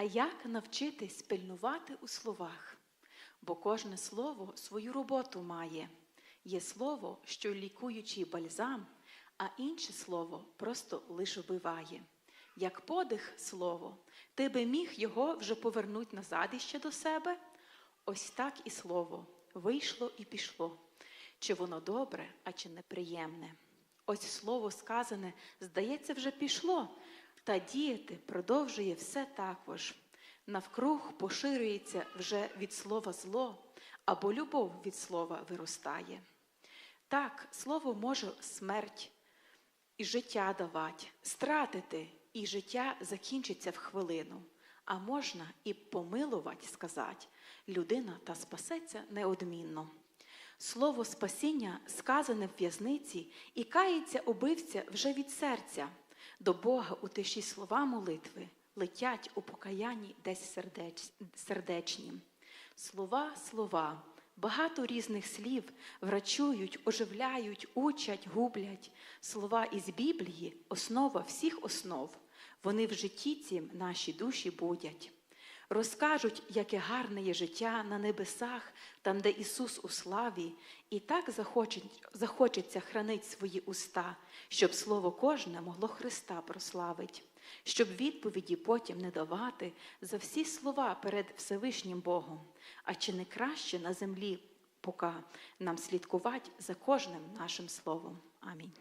А як навчитись пильнувати у словах? Бо кожне слово свою роботу має. Є слово, що лікуючий бальзам, а інше слово просто лиш вбиває. Як подих слово, ти би міг його вже повернуть назад іще до себе? Ось так і слово вийшло і пішло. Чи воно добре, а чи неприємне? Ось слово сказане, здається, вже пішло, та діяти продовжує все також. Навкруг поширюється вже від слова зло, або любов від слова виростає. Так, слово може смерть і життя давати, стратити, і життя закінчиться в хвилину. А можна і помилувати сказати, людина та спасеться неодмінно. Слово спасіння сказане в в'язниці, і кається убивця вже від серця. До Бога у тиші слова молитви летять у покаянні десь сердеч... сердечні. Слова, слова, багато різних слів врачують, оживляють, учать, гублять. Слова із Біблії основа всіх основ. Вони в житті цім наші душі будять. Розкажуть, яке гарне є життя на небесах, там, де Ісус у славі, і так захоче, захочеться хранить свої уста, щоб слово кожне могло Христа прославить, щоб відповіді потім не давати за всі слова перед Всевишнім Богом. А чи не краще на землі, поки нам слідкувати за кожним нашим словом? Амінь.